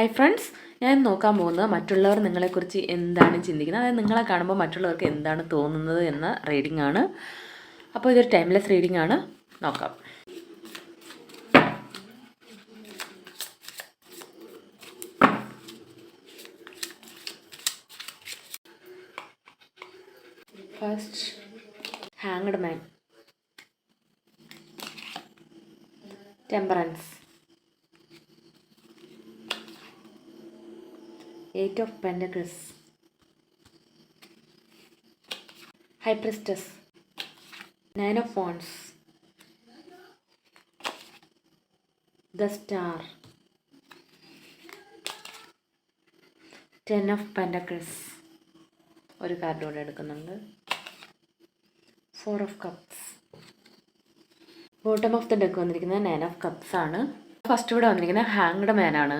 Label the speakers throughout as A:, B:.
A: Hi friends ഞാൻ നോക്കാൻ പോകുന്നത് മറ്റുള്ളവർ നിങ്ങളെക്കുറിച്ച് എന്താണ് ചിന്തിക്കുന്നത്? അതായത് നിങ്ങളെ കാണുമ്പോൾ മറ്റുള്ളവർക്ക് എന്താണ് തോന്നുന്നത് എന്ന റീഡിംഗ് ആണ്. അപ്പോൾ ഇതൊരു ടൈംലെസ് റീഡിംഗ് ആണ്. നോക്കാം. First hanged man temperance eight of pentacles high priestess nine of phones the star ten of pentacles ഒരു കാർഡ് കൂടെ എടുക്കുന്നുണ്ട്. Four of cups bottom of the deck വന്നിരിക്കുന്നത് നയൻ ഓഫ് കപ്സ് ആണ്. ഫസ്റ്റ് ഇവിടെ വന്നിരിക്കുന്നത് hanged മാനാണ്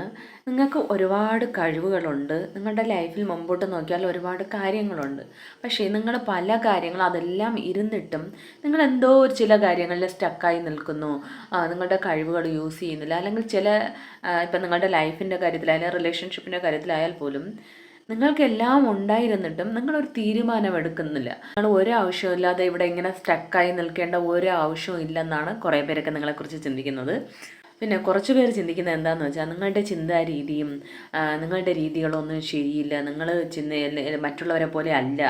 A: നിങ്ങൾക്ക് ഒരുപാട് കഴിവുകളുണ്ട്. നിങ്ങളുടെ ലൈഫിൽ മുമ്പോട്ട് നോക്കിയാൽ ഒരുപാട് കാര്യങ്ങളുണ്ട്. പക്ഷേ നിങ്ങൾ പല കാര്യങ്ങളും അതെല്ലാം ഇരുന്നിട്ടും നിങ്ങൾ എന്തോ ഒരു ചില കാര്യങ്ങളിൽ സ്റ്റക്കായി നിൽക്കുന്നു. നിങ്ങളുടെ കഴിവുകൾ യൂസ് ചെയ്യുന്നില്ല. അല്ലെങ്കിൽ ചില ഇപ്പം നിങ്ങളുടെ ലൈഫിന്റെ കാര്യത്തിലായാലും റിലേഷൻഷിപ്പിന്റെ കാര്യത്തിലായാൽ പോലും നിങ്ങൾക്കെല്ലാം ഉണ്ടായിരുന്നിട്ടും നിങ്ങളൊരു തീരുമാനം എടുക്കുന്നില്ല. നിങ്ങൾ ഒരു ആവശ്യമില്ലാതെ ഇവിടെ ഇങ്ങനെ സ്റ്റക്കായി നിൽക്കേണ്ട ഒരു ആവശ്യവും ഇല്ലെന്നാണ് കുറേ പേരൊക്കെ നിങ്ങളെക്കുറിച്ച് ചിന്തിക്കുന്നത്. പിന്നെ കുറച്ച് പേര് ചിന്തിക്കുന്നത് എന്താണെന്ന് വെച്ചാൽ നിങ്ങളുടെ ചിന്താ രീതിയും നിങ്ങളുടെ രീതികളൊന്നും ശരിയില്ല. നിങ്ങൾ ചിന്ത മറ്റുള്ളവരെ പോലെ അല്ല.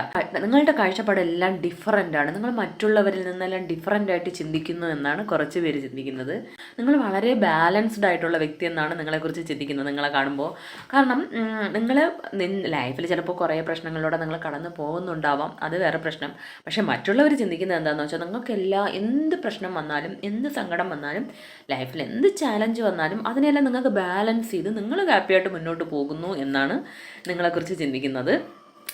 A: നിങ്ങളുടെ കാഴ്ചപ്പാടെല്ലാം ഡിഫറന്റ് ആണ്. നിങ്ങൾ മറ്റുള്ളവരിൽ നിന്നെല്ലാം ഡിഫറന്റ് ആയിട്ട് ചിന്തിക്കുന്നു എന്നാണ് കുറച്ച് പേര് ചിന്തിക്കുന്നത്. നിങ്ങൾ വളരെ ബാലൻസ്ഡ് ആയിട്ടുള്ള വ്യക്തി എന്നാണ് നിങ്ങളെക്കുറിച്ച് ചിന്തിക്കുന്നത് നിങ്ങളെ കാണുമ്പോൾ കാരണം നിങ്ങൾ ലൈഫിൽ ചിലപ്പോൾ കുറേ പ്രശ്നങ്ങളിലൂടെ നിങ്ങൾ കടന്നു പോകുന്നുണ്ടാവാം. അത് വേറെ പ്രശ്നം. പക്ഷേ മറ്റുള്ളവർ ചിന്തിക്കുന്നത് എന്താണെന്ന് വെച്ചാൽ നിങ്ങൾക്ക് എല്ലാ എന്ത് പ്രശ്നം വന്നാലും എന്ത് സങ്കടം വന്നാലും ലൈഫിൽ എന്ത് ചാലഞ്ച് വന്നാലും അതിനെല്ലാം നിങ്ങൾക്ക് ബാലൻസ് ചെയ്ത് നിങ്ങൾ ഹാപ്പിയായിട്ട് മുന്നോട്ട് പോകുന്നു എന്നാണ് നിങ്ങളെക്കുറിച്ച് ചിന്തിക്കുന്നത്.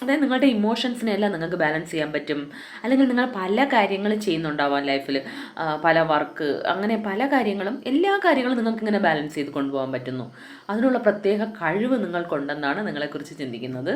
A: അതായത് നിങ്ങളുടെ ഇമോഷൻസിനെല്ലാം നിങ്ങൾക്ക് ബാലൻസ് ചെയ്യാൻ പറ്റും. അല്ലെങ്കിൽ നിങ്ങൾ പല കാര്യങ്ങളും ചെയ്യുന്നുണ്ടാവാം ലൈഫിൽ പല വർക്ക് അങ്ങനെ പല കാര്യങ്ങളും എല്ലാ കാര്യങ്ങളും നിങ്ങൾക്ക് ഇങ്ങനെ ബാലൻസ് ചെയ്ത് കൊണ്ടുപോകാൻ പറ്റുന്നു. അതിനുള്ള പ്രത്യേക കഴിവ് നിങ്ങൾക്കുണ്ടെന്നാണ് നിങ്ങളെക്കുറിച്ച് ചിന്തിക്കുന്നത്.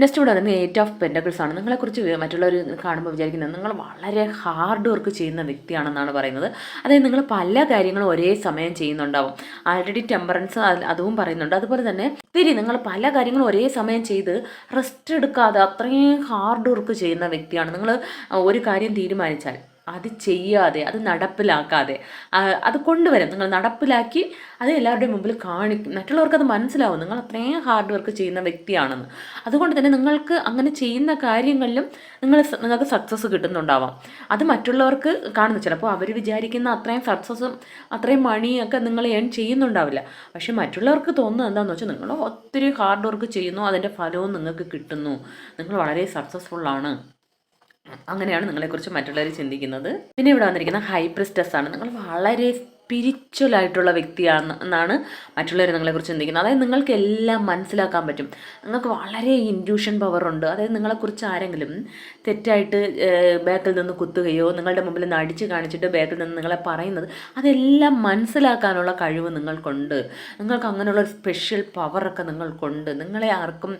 A: നെക്സ്റ്റ് ഇവിടെ വരുന്നത് എയ്റ്റ് ഓഫ് പെൻഡക്കിൾസ് ആണ്. നിങ്ങളെക്കുറിച്ച് മറ്റുള്ളവർ കാണുമ്പോൾ വിചാരിക്കുന്നത് നിങ്ങൾ വളരെ ഹാർഡ് വർക്ക് ചെയ്യുന്ന വ്യക്തിയാണെന്നാണ് പറയുന്നത്. അതായത് നിങ്ങൾ പല കാര്യങ്ങളും ഒരേ സമയം ചെയ്യുന്നുണ്ടാവും. ആൾറെഡി ടെമ്പറൻസ് അതും പറയുന്നുണ്ട്. അതുപോലെ തന്നെ തിരി നിങ്ങൾ പല കാര്യങ്ങളും ഒരേ സമയം ചെയ്ത് റെസ്റ്റ് എടുക്കാതെ അത്രയും ഹാർഡ് വർക്ക് ചെയ്യുന്ന വ്യക്തിയാണ്. നിങ്ങൾ ഒരു കാര്യം തീരുമാനിച്ചാൽ അത് ചെയ്യാതെ അത് നടപ്പിലാക്കാതെ അത് കൊണ്ടുവരാം. നിങ്ങൾ നടപ്പിലാക്കി അത് എല്ലാവരുടെയും മുമ്പിൽ കാണിക്കും മറ്റുള്ളവർക്ക് അത് മനസ്സിലാവും. നിങ്ങൾ അത്രയും ഹാർഡ് വർക്ക് ചെയ്യുന്ന വ്യക്തിയാണെന്ന്. അതുകൊണ്ട് തന്നെ നിങ്ങൾക്ക് അങ്ങനെ ചെയ്യുന്ന കാര്യങ്ങളിലും നിങ്ങൾ നിങ്ങൾക്ക് സക്സസ് കിട്ടുന്നുണ്ടാവാം. അത് മറ്റുള്ളവർക്ക് കാണുന്നു. ചിലപ്പോൾ അവർ വിചാരിക്കുന്ന അത്രയും സക്സസ്സും അത്രയും മണിയൊക്കെ നിങ്ങൾ ഏൺ ചെയ്യുന്നുണ്ടാവില്ല. പക്ഷേ മറ്റുള്ളവർക്ക് തോന്നുന്നത് എന്താണെന്ന് വെച്ചാൽ നിങ്ങൾ ഒത്തിരി ഹാർഡ് വർക്ക് ചെയ്യുന്നു. അതിന്റെ ഫലവും നിങ്ങൾക്ക് കിട്ടുന്നു. നിങ്ങൾ വളരെ സക്സസ്ഫുള്ളാണ് അങ്ങനെയാണ് നിങ്ങളെക്കുറിച്ച് മറ്റുള്ളവർ ചിന്തിക്കുന്നത്. പിന്നെ ഇവിടെ വന്നിരിക്കുന്ന ഹൈ പ്രിസ്റ്റസ് ആണ് നിങ്ങൾ വളരെ സ്പിരിച്വൽ ആയിട്ടുള്ള വ്യക്തിയാണ് എന്നാണ് മറ്റുള്ളവർ നിങ്ങളെക്കുറിച്ച് ചിന്തിക്കുന്നത്. അതായത് നിങ്ങൾക്ക് എല്ലാം മനസ്സിലാക്കാൻ പറ്റും. നിങ്ങൾക്ക് വളരെ ഇൻഡ്യൂഷൻ പവർ ഉണ്ട്. അതായത് നിങ്ങളെക്കുറിച്ച് ആരെങ്കിലും തെറ്റായിട്ട് ബാക്കിൽ നിന്ന് കുത്തുകയോ നിങ്ങളുടെ മുമ്പിൽ നിന്ന് അടിച്ച് കാണിച്ചിട്ട് ബാക്കിൽ നിന്ന് നിങ്ങളെ പറയുന്നത് അതെല്ലാം മനസ്സിലാക്കാനുള്ള കഴിവ് നിങ്ങൾക്കുണ്ട്. നിങ്ങൾക്ക് അങ്ങനെയുള്ള ഒരു സ്പെഷ്യൽ പവറൊക്കെ നിങ്ങൾക്കുണ്ട്. നിങ്ങളെ ആർക്കും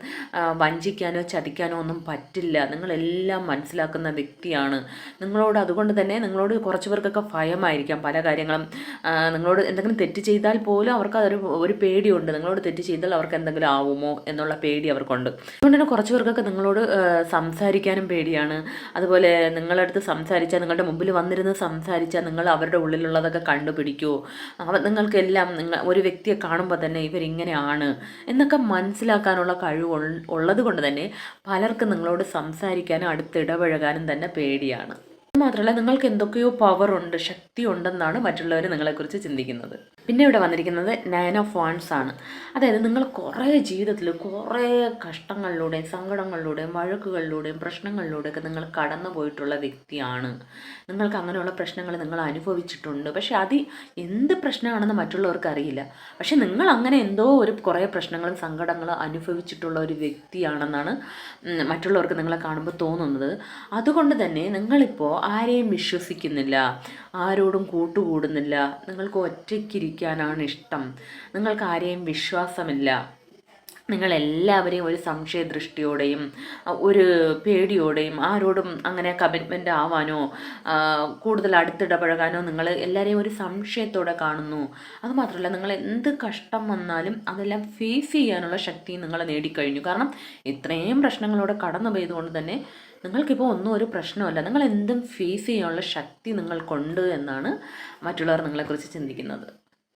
A: വഞ്ചിക്കാനോ ചതിക്കാനോ ഒന്നും പറ്റില്ല. നിങ്ങളെല്ലാം മനസ്സിലാക്കുന്ന വ്യക്തിയാണ്. നിങ്ങളോട് അതുകൊണ്ട് തന്നെ നിങ്ങളോട് കുറച്ച് പേർക്കൊക്കെ ഭയമായിരിക്കാം. പല കാര്യങ്ങളും നിങ്ങളോട് എന്തെങ്കിലും തെറ്റ് ചെയ്താൽ പോലും അവർക്ക് അതൊരു ഒരു പേടിയുണ്ട്. നിങ്ങളോട് തെറ്റ് ചെയ്താൽ അവർക്ക് എന്തെങ്കിലും ആവുമോ എന്നുള്ള പേടി അവർക്കുണ്ട്. അതുകൊണ്ട് തന്നെ കുറച്ച് പേർക്കൊക്കെ നിങ്ങളോട് സംസാരിക്കാനും പേടിയാണ്. അതുപോലെ നിങ്ങളുടെ അടുത്ത് സംസാരിച്ചാൽ നിങ്ങളുടെ മുമ്പിൽ വന്നിരുന്ന് സംസാരിച്ചാൽ നിങ്ങൾ അവരുടെ ഉള്ളിലുള്ളതൊക്കെ കണ്ടുപിടിക്കുമോ അവ നിങ്ങൾക്കെല്ലാം നിങ്ങൾ ഒരു വ്യക്തിയെ കാണുമ്പോൾ തന്നെ ഇവരിങ്ങനെയാണ് എന്നൊക്കെ മനസ്സിലാക്കാനുള്ള കഴിവ് ഉള്ളത് കൊണ്ട് തന്നെ പലർക്കും നിങ്ങളോട് സംസാരിക്കാനും അടുത്ത് ഇടപഴകാനും തന്നെ പേടിയാണ്. മാത്രമല്ല നിങ്ങൾക്ക് എന്തൊക്കെയോ പവർ ഉണ്ട് ശക്തി ഉണ്ടെന്നാണ് മറ്റുള്ളവർ നിങ്ങളെക്കുറിച്ച് ചിന്തിക്കുന്നത്. പിന്നെ ഇവിടെ വന്നിരിക്കുന്നത് നയൻ ഓഫ് വാൺസ് ആണ്. അതായത് നിങ്ങൾ കുറേ ജീവിതത്തിൽ കുറേ കഷ്ടങ്ങളിലൂടെയും സങ്കടങ്ങളിലൂടെയും വഴക്കുകളിലൂടെയും പ്രശ്നങ്ങളിലൂടെയൊക്കെ നിങ്ങൾ കടന്നു പോയിട്ടുള്ള വ്യക്തിയാണ്. നിങ്ങൾക്ക് അങ്ങനെയുള്ള പ്രശ്നങ്ങൾ നിങ്ങൾ അനുഭവിച്ചിട്ടുണ്ട്. പക്ഷെ അത് എന്ത് പ്രശ്നമാണെന്ന് മറ്റുള്ളവർക്ക് അറിയില്ല. പക്ഷെ നിങ്ങൾ അങ്ങനെ എന്തോ ഒരു കുറേ പ്രശ്നങ്ങളും സങ്കടങ്ങളും അനുഭവിച്ചിട്ടുള്ള ഒരു വ്യക്തിയാണെന്നാണ് മറ്റുള്ളവർക്ക് നിങ്ങളെ കാണുമ്പോൾ തോന്നുന്നത്. അതുകൊണ്ട് തന്നെ നിങ്ങളിപ്പോൾ ആരെയും വിശ്വസിക്കുന്നില്ല ആരോടും കൂട്ടുകൂടുന്നില്ല. നിങ്ങൾക്ക് ഒറ്റയ്ക്കിരിക്കാനാണ് ഇഷ്ടം. നിങ്ങൾക്ക് ആരെയും വിശ്വാസമില്ല. നിങ്ങളെല്ലാവരെയും ഒരു സംശയ ദൃഷ്ടിയോടെയും ഒരു പേടിയോടെയും ആരോടും അങ്ങനെ കമ്മിറ്റ്മെന്റ് ആവാനോ കൂടുതൽ അടുത്തിടപഴകാനോ നിങ്ങൾ എല്ലാവരെയും ഒരു സംശയത്തോടെ കാണുന്നു. അതുമാത്രമല്ല നിങ്ങൾ എന്ത് കഷ്ടം വന്നാലും അതെല്ലാം ഫേസ് ചെയ്യാനുള്ള ശക്തി നിങ്ങൾ നേടിക്കഴിഞ്ഞു. കാരണം ഇത്രയും പ്രശ്നങ്ങളോടെ കടന്നു പോയതുകൊണ്ട് തന്നെ നിങ്ങൾക്കിപ്പോൾ ഒന്നും ഒരു പ്രശ്നമല്ല നിങ്ങൾ എന്തും ഫേസ് ചെയ്യാനുള്ള ശക്തി നിങ്ങൾക്കുണ്ട് എന്നാണ് മറ്റുള്ളവർ നിങ്ങളെക്കുറിച്ച് ചിന്തിക്കുന്നത്.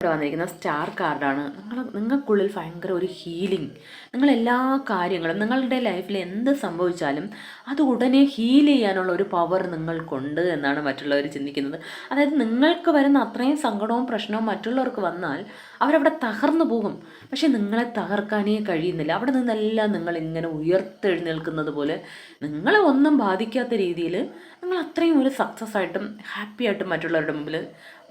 A: ഇവിടെ വന്നിരിക്കുന്ന സ്റ്റാർ കാർഡാണ്. നിങ്ങൾ നിങ്ങൾക്കുള്ളിൽ ഭയങ്കര ഒരു ഹീലിംഗ് നിങ്ങൾ എല്ലാ കാര്യങ്ങളും നിങ്ങളുടെ ലൈഫിൽ എന്ത് സംഭവിച്ചാലും അത് ഉടനെ ഹീൽ ചെയ്യാനുള്ള ഒരു പവർ നിങ്ങൾക്കുണ്ട് എന്നാണ് മറ്റുള്ളവർ ചിന്തിക്കുന്നത്. അതായത് നിങ്ങൾക്ക് വരുന്ന അത്രയും സങ്കടവും പ്രശ്നവും മറ്റുള്ളവർക്ക് വന്നാൽ അവരവിടെ തകർന്നു പോകും. പക്ഷെ നിങ്ങളെ തകർക്കാനേ കഴിയുന്നില്ല. അവിടെ നിന്നെല്ലാം നിങ്ങൾ ഇങ്ങനെ ഉയർത്തെഴുന്നേൽക്കുന്നത് പോലെ നിങ്ങളെ ഒന്നും ബാധിക്കാത്ത രീതിയിൽ നിങ്ങൾ അത്രയും ഒരു സക്സസ് ആയിട്ടും ഹാപ്പി ആയിട്ടും മറ്റുള്ളവരുടെ മുമ്പിൽ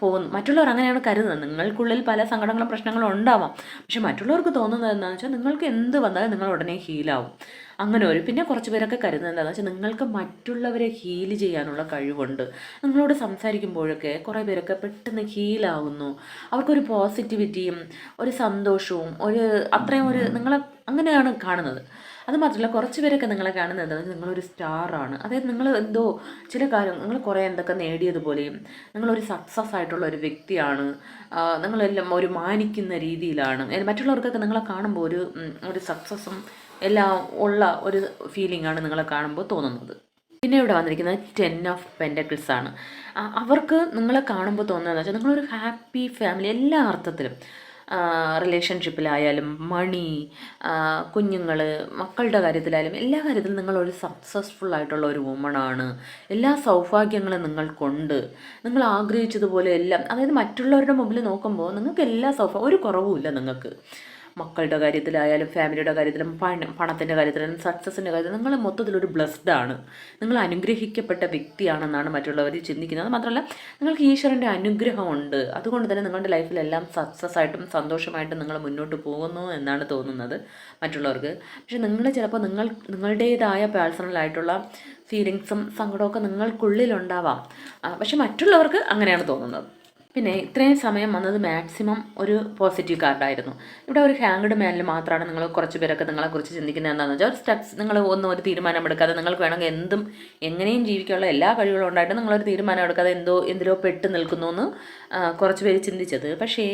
A: പോകുന്നു. മറ്റുള്ളവർ അങ്ങനെയാണ് കരുതുന്നത്. നിങ്ങൾക്കുള്ളിൽ പല സങ്കടങ്ങളും പ്രശ്നങ്ങളും ഉണ്ടാവാം. പക്ഷെ മറ്റുള്ളവർക്ക് തോന്നുന്നത് എന്താണെന്ന് വെച്ചാൽ നിങ്ങൾക്ക് എന്ത് വന്നാലും നിങ്ങൾ ഉടനെ ഹീലാവും അങ്ങനെ ഒരു പിന്നെ കുറച്ച് പേരൊക്കെ കരുതുന്നത് എന്താണെന്ന് വെച്ചാൽ നിങ്ങൾക്ക് മറ്റുള്ളവരെ ഹീൽ ചെയ്യാനുള്ള കഴിവുണ്ട്. നിങ്ങളോട് സംസാരിക്കുമ്പോഴൊക്കെ കുറേ പേരൊക്കെ പെട്ടെന്ന് ഹീലാവുന്നു അവർക്കൊരു പോസിറ്റിവിറ്റിയും ഒരു സന്തോഷവും ഒരു അത്രയും ഒരു നിങ്ങളെ അങ്ങനെയാണ് കാണുന്നത്. അത് മാത്രമല്ല കുറച്ച് പേരൊക്കെ നിങ്ങളെ കാണുന്നത് നിങ്ങളൊരു സ്റ്റാറാണ് അതായത് നിങ്ങൾ എന്തോ ചില കാര്യം നിങ്ങൾ കുറേ എന്തൊക്കെ നേടിയതുപോലെയും നിങ്ങളൊരു സക്സസ് ആയിട്ടുള്ള ഒരു വ്യക്തിയാണ്. നിങ്ങളെല്ലാം ഒരു മാനിക്കുന്ന രീതിയിലാണ്. മറ്റുള്ളവർക്കൊക്കെ നിങ്ങളെ കാണുമ്പോൾ ഒരു ഒരു സക്സസ്സും എല്ലാം ഉള്ള ഒരു ഫീലിംഗ് ആണ് നിങ്ങളെ കാണുമ്പോൾ തോന്നുന്നത്. പിന്നെ ഇവിടെ വന്നിരിക്കുന്നത് ടെൻ ഓഫ് പെൻഡക്കിൾസ് ആണ്. അവർക്ക് നിങ്ങളെ കാണുമ്പോൾ തോന്നുന്നതെന്ന് വെച്ചാൽ നിങ്ങളൊരു ഹാപ്പി ഫാമിലി എല്ലാ അർത്ഥത്തിലും. റിലേഷൻഷിപ്പിലായാലും മണി കുഞ്ഞുങ്ങൾ മക്കളുടെ കാര്യത്തിലായാലും എല്ലാ കാര്യത്തിലും നിങ്ങളൊരു സക്സസ്ഫുൾ ആയിട്ടുള്ള ഒരു വുമണാണ് എല്ലാ സൗഭാഗ്യങ്ങളും നിങ്ങൾക്കുണ്ട്. നിങ്ങൾ ആഗ്രഹിച്ചതുപോലെ എല്ലാം അതായത് മറ്റുള്ളവരുടെ മുമ്പിൽ നോക്കുമ്പോൾ നിങ്ങൾക്ക് എല്ലാ സൗഭാഗ്യം ഒരു കുറവുമില്ല നിങ്ങൾക്ക്. മക്കളുടെ കാര്യത്തിലായാലും ഫാമിലിയുടെ കാര്യത്തിലും പണ പണത്തിന്റെ കാര്യത്തിലും സക്സസിന്റെ കാര്യത്തിലും നിങ്ങൾ മൊത്തത്തിലൊരു ബ്ലെസ്ഡ് ആണ്. നിങ്ങൾ അനുഗ്രഹിക്കപ്പെട്ട വ്യക്തിയാണെന്നാണ് മറ്റുള്ളവർ ചിന്തിക്കുന്നത്. മാത്രമല്ല നിങ്ങൾക്ക് ഈശ്വരന്റെ അനുഗ്രഹമുണ്ട്. അതുകൊണ്ട് തന്നെ നിങ്ങളുടെ ലൈഫിലെല്ലാം സക്സസ് ആയിട്ടും സന്തോഷമായിട്ടും നിങ്ങൾ മുന്നോട്ട് പോകുന്നു എന്നാണ് തോന്നുന്നത് മറ്റുള്ളവർക്ക്. പക്ഷെ നിങ്ങൾ ചിലപ്പോൾ നിങ്ങൾ നിങ്ങളുടേതായ പേഴ്സണലായിട്ടുള്ള ഫീലിങ്സും സങ്കടമൊക്കെ നിങ്ങൾക്കുള്ളിലുണ്ടാവാം പക്ഷെ മറ്റുള്ളവർക്ക് അങ്ങനെയാണ് തോന്നുന്നത്. പിന്നെ ഇത്രയും സമയം വന്നത് മാക്സിമം ഒരു പോസിറ്റീവ് കാർഡായിരുന്നു ഇവിടെ ഒരു ഹാങ്ഡ് മാനിൽ മാത്രമാണ് നിങ്ങൾ കുറച്ച് പേരൊക്കെ നിങ്ങളെക്കുറിച്ച് ചിന്തിക്കുന്നത് എന്താണെന്ന് വെച്ചാൽ ഒരു സ്റ്റെപ്സ് നിങ്ങൾ ഒന്നും ഒരു തീരുമാനം എടുക്കാതെ നിങ്ങൾക്ക് വേണമെങ്കിൽ എന്തും എങ്ങനെയും ജീവിക്കാനുള്ള എല്ലാ കഴിവുകളും ഉണ്ടായിട്ട് നിങ്ങളൊരു തീരുമാനം എടുക്കാതെ എന്തോ എന്തിലോ പെട്ട് നിൽക്കുന്നു എന്ന് കുറച്ച് പേര് ചിന്തിച്ചത്. പക്ഷേ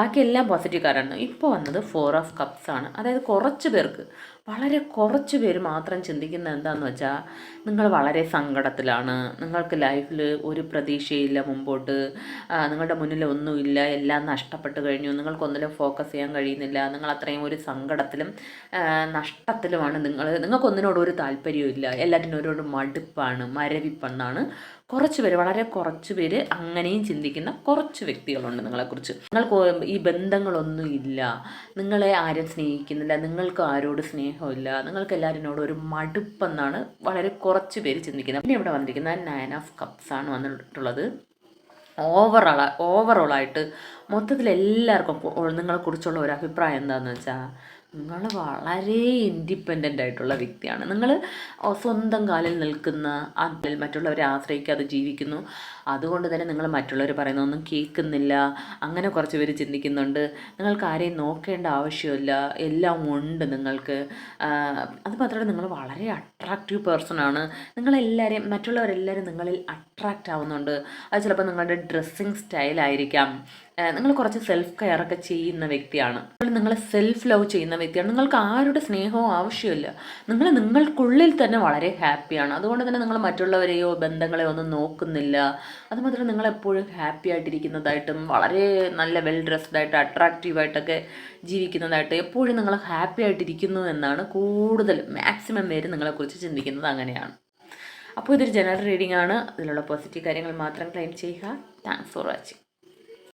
A: ബാക്കി എല്ലാം പോസിറ്റീവ് കാർഡാണ് ഇപ്പോൾ വന്നത് ഫോർ ഓഫ് കപ്സ് ആണ്. അതായത് കുറച്ച് പേർക്ക് വളരെ കുറച്ച് പേര് മാത്രം ചിന്തിക്കുന്ന എന്താണെന്ന് വെച്ചാൽ നിങ്ങൾ വളരെ സങ്കടത്തിലാണ്. നിങ്ങൾക്ക് ലൈഫിൽ ഒരു പ്രതീക്ഷയില്ല മുമ്പോട്ട്. നിങ്ങളുടെ മുന്നിൽ ഒന്നുമില്ല. എല്ലാം നഷ്ടപ്പെട്ട് കഴിഞ്ഞു. നിങ്ങൾക്കൊന്നിലും ഫോക്കസ് ചെയ്യാൻ കഴിയുന്നില്ല. നിങ്ങൾ അത്രയും ഒരു സങ്കടത്തിലും നഷ്ടത്തിലുമാണ് നിങ്ങൾ നിങ്ങൾക്കൊന്നിനോട് ഒരു താല്പര്യവും ഇല്ല എല്ലാറ്റിനോരോട് മടുപ്പാണ്. മരവിപ്പെന്നാണ് കുറച്ച് പേര് വളരെ കുറച്ച് പേര് അങ്ങനെയും ചിന്തിക്കുന്ന കുറച്ച് വ്യക്തികളുണ്ട് നിങ്ങളെക്കുറിച്ച്. നിങ്ങൾക്ക് ഈ ബന്ധങ്ങളൊന്നും ഇല്ല. നിങ്ങളെ ആരും സ്നേഹിക്കുന്നില്ല. നിങ്ങൾക്ക് ആരോട് സ്നേഹമില്ല. നിങ്ങൾക്ക് എല്ലാവരിനോടും ഒരു മടുപ്പെന്നാണ് വളരെ കുറച്ച് പേര് ചിന്തിക്കുന്നത്. പിന്നെ ഇവിടെ വന്നിരിക്കുന്ന നയൻ ഓഫ് കപ്സ് ആണ് വന്നിട്ടുള്ളത്. ഓവറോള ഓവറോളായിട്ട് മൊത്തത്തിൽ എല്ലാവർക്കും നിങ്ങളെക്കുറിച്ചുള്ള ഒരു അഭിപ്രായം എന്താണെന്ന് വെച്ചാൽ നിങ്ങൾ വളരെ ഇൻഡിപെൻഡന്റ് ആയിട്ടുള്ള വ്യക്തിയാണ്. നിങ്ങൾ സ്വന്തം കാലിൽ നിൽക്കുന്ന അതിൽ മറ്റുള്ളവരെ ആശ്രയിക്കാതെ ജീവിക്കുന്നു. അതുകൊണ്ട് തന്നെ നിങ്ങൾ മറ്റുള്ളവർ പറയുന്നതൊന്നും കേൾക്കുന്നില്ല. അങ്ങനെ കുറച്ച് പേര് ചിന്തിക്കുന്നുണ്ട്. നിങ്ങൾക്ക് ആരെയും നോക്കേണ്ട ആവശ്യമില്ല. എല്ലാം ഉണ്ട് നിങ്ങൾക്ക്. അത് മാത്രമല്ല നിങ്ങൾ വളരെ അട്രാക്റ്റീവ് പേഴ്സൺ ആണ്. നിങ്ങളെല്ലാവരെയും മറ്റുള്ളവരെല്ലാവരും നിങ്ങളിൽ അട്രാക്റ്റ് ആവുന്നുണ്ട്. അത് ചിലപ്പോൾ നിങ്ങളുടെ ഡ്രസ്സിങ് സ്റ്റൈലായിരിക്കാം നിങ്ങൾ കുറച്ച് സെൽഫ് കെയർ ഒക്കെ ചെയ്യുന്ന വ്യക്തിയാണ്. നിങ്ങൾ സെൽഫ് ലവ് ചെയ്യുന്ന വ്യക്തിയാണ്. നിങ്ങൾക്ക് ആരുടെ സ്നേഹവും ആവശ്യമില്ല നിങ്ങൾ നിങ്ങൾക്കുള്ളിൽ തന്നെ വളരെ ഹാപ്പിയാണ് അതുകൊണ്ട് തന്നെ നിങ്ങൾ മറ്റുള്ളവരെയോ ബന്ധങ്ങളെയോ ഒന്നും നോക്കുന്നില്ല. അതുമാത്രം നിങ്ങൾ എപ്പോഴും ഹാപ്പി ആയിട്ടിരിക്കുന്നതായിട്ടും വളരെ നല്ല വെൽ ഡ്രസ്ഡ് ആയിട്ട് അട്രാക്റ്റീവായിട്ടൊക്കെ ജീവിക്കുന്നതായിട്ട് എപ്പോഴും നിങ്ങൾ ഹാപ്പി ആയിട്ടിരിക്കുന്നു എന്നാണ് കൂടുതൽ മാക്സിമം പേര് നിങ്ങളെക്കുറിച്ച് ചിന്തിക്കുന്നത് അങ്ങനെയാണ്. അപ്പോൾ ഇതൊരു ജനറൽ റീഡിംഗ് ആണ്. ഇതിലുള്ള പോസിറ്റീവ് കാര്യങ്ങൾ മാത്രം ക്ലെയിം ചെയ്യുക. Thanks for watching